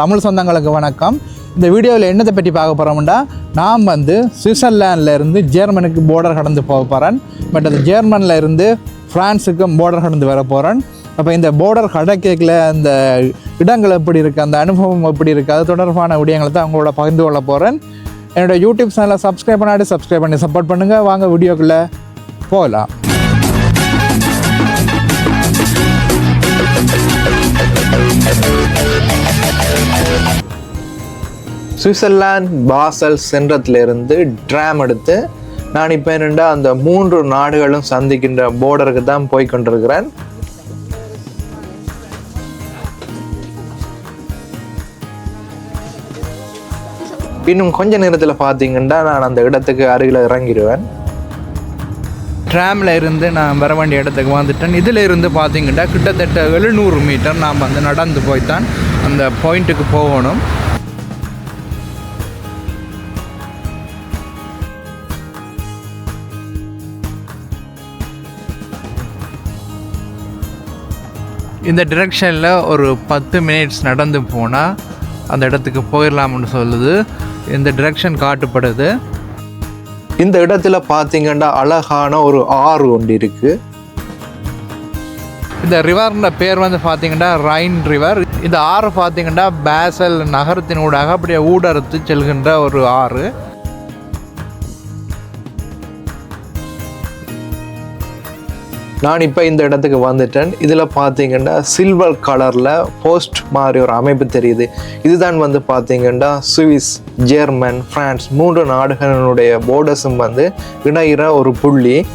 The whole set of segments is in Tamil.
தமிழ் சொந்தங்களுக்கு வணக்கம். இந்த வீடியோவில் என்னத்தை பற்றி பார்க்க போகிறோம்னா நான் வந்து சுவிட்சர்லாண்டில் இருந்து ஜெர்மனுக்கு போர்டர் கடந்து போக போகிறேன் பட் அது ஜெர்மனில் இருந்து ஃப்ரான்ஸுக்கும் போர்டர் கடந்து வர போகிறேன் அப்போ இந்த போர்டர் கடக்கையில் அந்த இடங்கள் எப்படி இருக்குது அந்த அனுபவம் எப்படி இருக்குது அது தொடர்பான விடயங்களை தான் அவங்களோட பகிர்ந்து கொள்ள போகிறேன் என்னோடய யூடியூப் சேனலை சப்ஸ்கிரைப் பண்ணாடி சப்ஸ்கிரைப் பண்ணி சப்போர்ட் பண்ணுங்கள் வாங்க வீடியோக்குள்ளே போகலாம். சுவிட்சர்லாந்து பாசல் சென்றத்திலிருந்து ட்ராம் எடுத்து நான் இப்போ என்னென்னா அந்த மூன்று நாடுகளும் சந்திக்கின்ற போர்டருக்கு தான் போய் கொண்டிருக்கிறேன். இன்னும் கொஞ்ச நேரத்தில் பார்த்தீங்கன்னா நான் அந்த இடத்துக்கு அருகில் இறங்கிடுவேன். ட்ராமில் இருந்து நான் வர வேண்டிய இடத்துக்கு வந்துட்டேன். இதில் இருந்து பார்த்தீங்கன்னா கிட்டத்தட்ட எழுநூறு மீட்டர் நாம் வந்து நடந்து போய்த்தான் அந்த பாயிண்ட்டுக்கு போகணும். இந்த டிரெக்ஷனில் ஒரு பத்து மினிட்ஸ் நடந்து போனால் அந்த இடத்துக்கு போயிடலாம்னு சொல்லுது. இந்த டிரெக்ஷன் காட்டுப்படுது. இந்த இடத்துல பார்த்தீங்கன்னா அழகான ஒரு ஆறு ஒன்று இருக்கு. இந்த ரிவர்ன பேர் வந்து பார்த்தீங்கன்னா ரைன் ரிவர் இந்த ஆறு பார்த்தீங்கன்னா பேசல் நகரத்தினூடாக அப்படியே ஊடறுத்து செல்கின்ற ஒரு ஆறு. நான் இப்போ இந்த இடத்துக்கு வந்துட்டேன். இதில் பார்த்தீங்கன்னா சில்வர் கலரில் போஸ்ட் மாதிரி ஒரு அமைப்பு தெரியுது. இதுதான் வந்து பார்த்தீங்கன்னா சுவிஸ் ஜெர்மன் பிரான்ஸ் மூன்று நாடுகளினுடைய போர்டர்ஸும் வந்து இணைகிற ஒரு புள்ளி.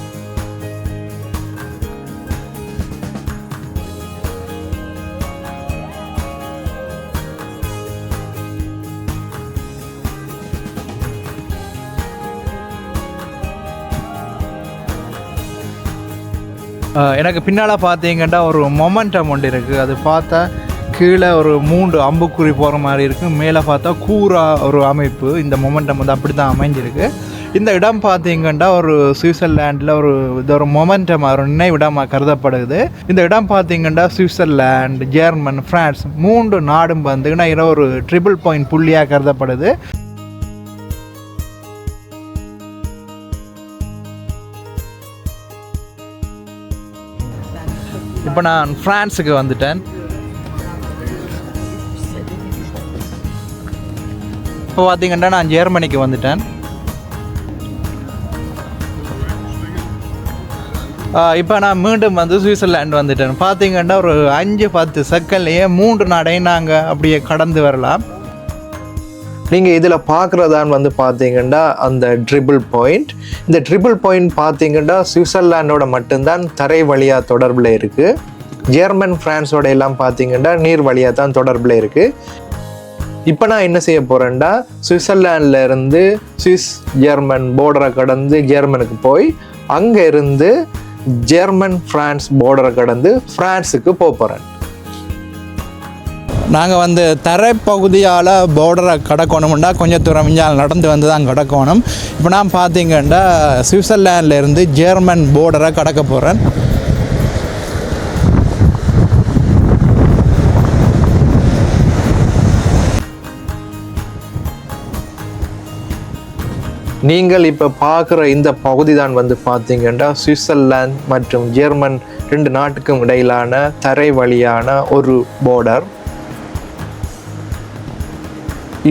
எனக்கு பின்னால் பார்த்தீங்கன்னா ஒரு மொமெண்டம் ஒன்று இருக்குது அது பார்த்தா கீழே ஒரு மூன்று அம்புக்குறி போகிற மாதிரி இருக்குது மேலே பார்த்தா கூரா ஒரு அமைப்பு. இந்த மொமெண்டம் வந்து அப்படி தான் அமைஞ்சிருக்கு. இந்த இடம் பார்த்தீங்கன்னா ஒரு சுவிட்சர்லேண்டில் ஒரு இது ஒரு மொமெண்டம் ஒரு நினைவிடமாக கருதப்படுது. இந்த இடம் பார்த்தீங்கன்னா சுவிட்சர்லேண்ட் ஜெர்மன் ஃப்ரான்ஸ் மூன்று நாடும் வந்து இணைகிற ஒரு ட்ரிபிள் பாயிண்ட் புள்ளியாக கருதப்படுது. இப்போ நான் ஃப்ரான்ஸுக்கு வந்துட்டேன். இப்போ பார்த்தீங்கன்னா நான் ஜெர்மனிக்கு வந்துட்டேன். இப்போ நான் மீண்டும் வந்து சுவிட்சர்லாண்டு வந்துட்டேன். பார்த்தீங்கன்னா ஒரு அஞ்சு பத்து செகண்ட்லேயே மூன்று நாடையும் நாங்கள் அப்படியே கடந்து வரலாம். நீங்கள் இதில் பார்க்குறதான் வந்து பார்த்தீங்கன்னா அந்த ட்ரிபிள் பாயிண்ட் இந்த ட்ரிபிள் பாயிண்ட் பார்த்தீங்கன்னா சுவிட்சர்லாண்டோட மட்டும்தான் தரை வழியாக தொடர்பில் இருக்குது ஜெர்மன் ஃப்ரான்ஸோட எல்லாம் பார்த்தீங்கன்னா நீர் வழியாக தான் தொடர்பில் இருக்குது இப்போ நான் என்ன செய்ய போகிறேன்டா சுவிட்சர்லாண்டில் இருந்து சுவிஸ் ஜெர்மன் போர்டரை கடந்து ஜெர்மனுக்கு போய் அங்கே இருந்து ஜெர்மன் ஃப்ரான்ஸ் போர்டரை கடந்து ஃப்ரான்ஸுக்கு போக போகிறேன் நாங்கள் வந்து தரைப்பகுதியால் பார்டரை கடக்கணும்னா கொஞ்சம் தூரம் இஞ்சால் நடந்து வந்து தான் கடக்கணும். இப்போ நான் பார்த்தீங்கன்னா சுவிட்சர்லாண்டில் இருந்து ஜெர்மன் பார்டரை கடக்க போகிறேன் நீங்கள் இப்போ பார்க்குற இந்த பகுதி தான் வந்து பார்த்தீங்கன்னா சுவிட்சர்லாந்து மற்றும் ஜெர்மன் ரெண்டு நாட்டுக்கும் இடையிலான தரை வழியான ஒரு போர்டர்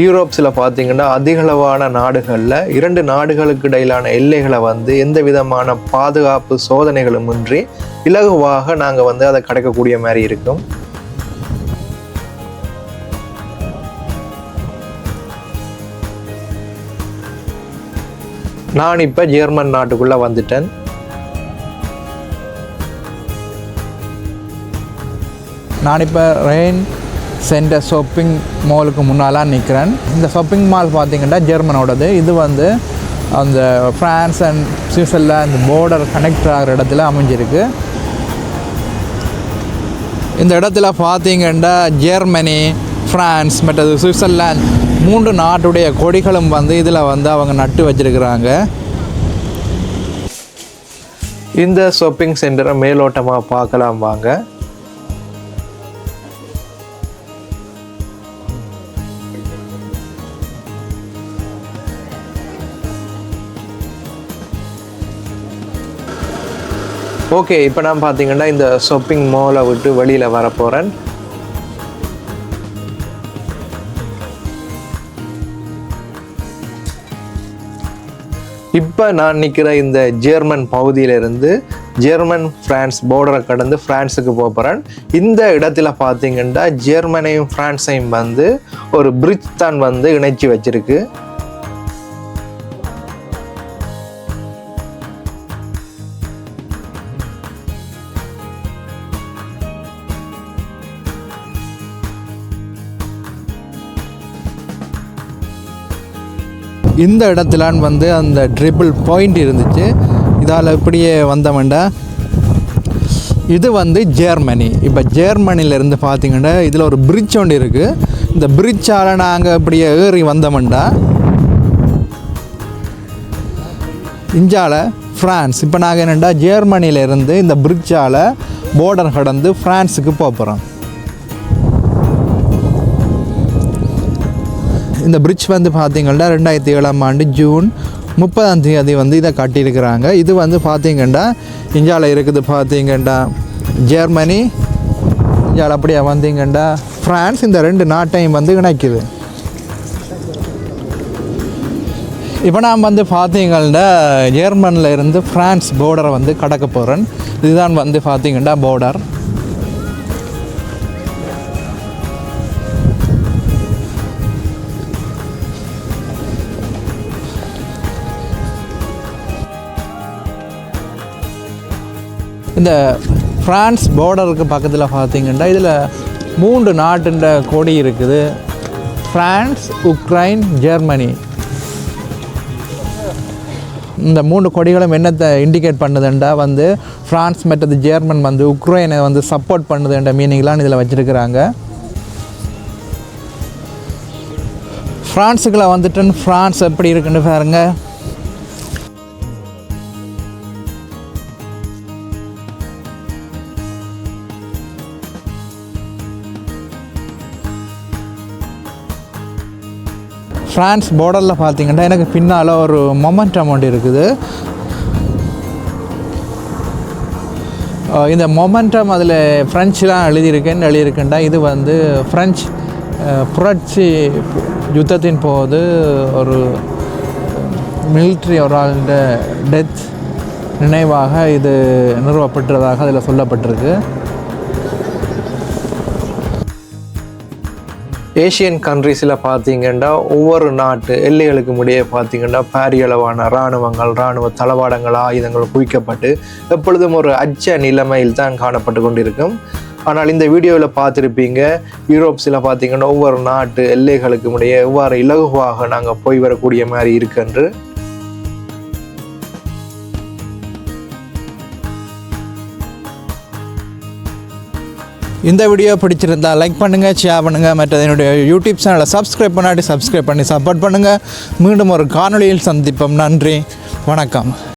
யூரோப்ஸில் பார்த்தீங்கன்னா அதிகளவான நாடுகளில் இரண்டு நாடுகளுக்கு இடையிலான எல்லைகளை வந்து எந்த விதமான பாதுகாப்பு சோதனைகளும் இன்றி இலகுவாக நாங்கள் வந்து அதை கடக்கக்கூடிய மாதிரி இருக்கும். நான் இப்போ ஜெர்மன் நாட்டுக்குள்ளே வந்துட்டேன். நான் இப்போ ரெயின் சென்டர் ஷாப்பிங் மாலுக்கு முன்னாலாம் நிற்கிறேன் இந்த ஷாப்பிங் மால் பார்த்தீங்கன்னா ஜெர்மனோடது. இது வந்து அந்த France and Switzerland border connect ஆகிற இடத்துல அமைஞ்சிருக்கு. இந்த இடத்துல பார்த்தீங்கன்னா ஜெர்மனி ஃப்ரான்ஸ் மற்றது சுவிட்சர்லாந்து மூன்று நாட்டுடைய கொடிகளும் வந்து இதில் வந்து அவங்க நட்டு வச்சிருக்கிறாங்க. இந்த ஷாப்பிங் சென்டரை மேலோட்டமாக பார்க்கலாம் வாங்க. ஓகே இப்போ நான் பார்த்தீங்கன்னா இந்த ஷாப்பிங் மாலை விட்டு வெளியில் வர போகிறேன் இப்போ நான் நிற்கிற இந்த ஜெர்மன் பகுதியிலிருந்து ஜெர்மன் ஃப்ரான்ஸ் பார்டரை கடந்து ஃப்ரான்ஸுக்கு போகிறேன் இந்த இடத்துல பார்த்தீங்கன்னா ஜெர்மனையும் ஃப்ரான்ஸையும் வந்து ஒரு பிரிட்ஜ் தான் வந்து இணைச்சி வச்சுருக்கு. இந்த இடத்துலான் வந்து அந்த ட்ரிபிள் பாயிண்ட் இருந்துச்சு. இதால் இப்படியே வந்தவன்டா. இது வந்து ஜெர்மனி. இப்போ ஜெர்மனிலேருந்து பார்த்தீங்கன்னா இதில் ஒரு பிரிட்ஜ் ஒன்று இருக்குது இந்த பிரிட்ஜால் நாங்கள் இப்படியே ஏறி வந்தோம்டா இஞ்சால ஃப்ரான்ஸ் இப்போ நாங்கள் என்னென்னா ஜெர்மனியிலேருந்து இந்த பிரிட்ஜால் போர்டர் கடந்து ஃப்ரான்ஸுக்கு போகிறோம் இந்த பிரிட்ஜ் வந்து பார்த்தீங்கன்னா ரெண்டாயிரத்தி ஏழாம் ஆண்டு ஜூன் முப்பதாம் தேதி வந்து இதை கட்டியிருக்கிறாங்க. இது வந்து பார்த்தீங்கன்னா இந்தியாவில் இருக்குது பார்த்தீங்கன்னா ஜெர்மனி இந்தியாவில் அப்படியே வந்தீங்கன்னா ஃப்ரான்ஸ் இந்த ரெண்டு நாட்டையும் வந்து இணைக்குது. இப்போ நான் வந்து பார்த்தீங்கன்னா ஜெர்மனில் இருந்து ஃப்ரான்ஸ் போர்டரை வந்து கடக்க போகிறேன் இதுதான் வந்து பார்த்தீங்கன்னா போர்டர் இந்த ஃப்ரான்ஸ் பார்டருக்கு பக்கத்தில் பார்த்தீங்கன்னா இதில் மூன்று நாட்டுன்ற கொடி இருக்குது. ஃப்ரான்ஸ் உக்ரைன் ஜெர்மனி இந்த மூன்று கொடிகளும் என்னத்தை இண்டிகேட் பண்ணுதுண்டா? வந்து ஃப்ரான்ஸ் மற்றது ஜெர்மன் வந்து உக்ரைனை வந்து சப்போர்ட் பண்ணுதுன்ற மீனிங்லாம் இதில் வச்சுருக்கிறாங்க. ஃப்ரான்ஸுக்குள்ளே வந்துட்டு ஃப்ரான்ஸ் எப்படி இருக்குன்னு பாருங்கள் ஃப்ரான்ஸ் பார்டரில் பார்த்தீங்கன்னா எனக்கு பின்னால் ஒரு மொமெண்ட் அமௌண்ட் இருக்குது. இந்த மொமெண்டம் அதில் ஃப்ரெஞ்செலாம் எழுதியிருக்கேன்னு எழுதியிருக்கேன்டா இது வந்து ஃப்ரெஞ்ச் புரட்சி யுத்தத்தின் போது ஒரு மிலிட்ரி ஒரு ஆளுடைய டெத் நினைவாக இது நிறுவப்பட்டதாக அதில் சொல்லப்பட்டிருக்கு. ஏஷியன் கண்ட்ரீஸில் பார்த்தீங்கன்னா ஒவ்வொரு நாட்டு எல்லைகளுக்கு இடையே பார்த்தீங்கன்னா பாரியளவான இராணுவங்கள் இராணுவ தளவாடங்கள் ஆயுதங்கள் குவிக்கப்பட்டு எப்பொழுதும் ஒரு அச்ச நிலைமையில் தான் காணப்பட்டு கொண்டிருக்கும். ஆனால் இந்த வீடியோவில் பார்த்துருப்பீங்க யூரோப்ஸில் பார்த்தீங்கன்னா ஒவ்வொரு நாட்டு எல்லைகளுக்கு இடையே எவ்வாறு இலகுவாக நாங்கள் போய் வரக்கூடிய மாதிரி இருக்குன்று இந்த வீடியோ பிடிச்சிருந்தா லைக் பண்ணுங்கள் ஷேர் பண்ணுங்கள் மற்ற என்னுடைய யூடியூப் சேனலை சப்ஸ்கிரைப் பண்ணாட்டி சப்ஸ்கிரைப் பண்ணி சப்போர்ட் பண்ணுங்கள் மீண்டும் ஒரு காணொளியில் சந்திப்போம். நன்றி. வணக்கம்.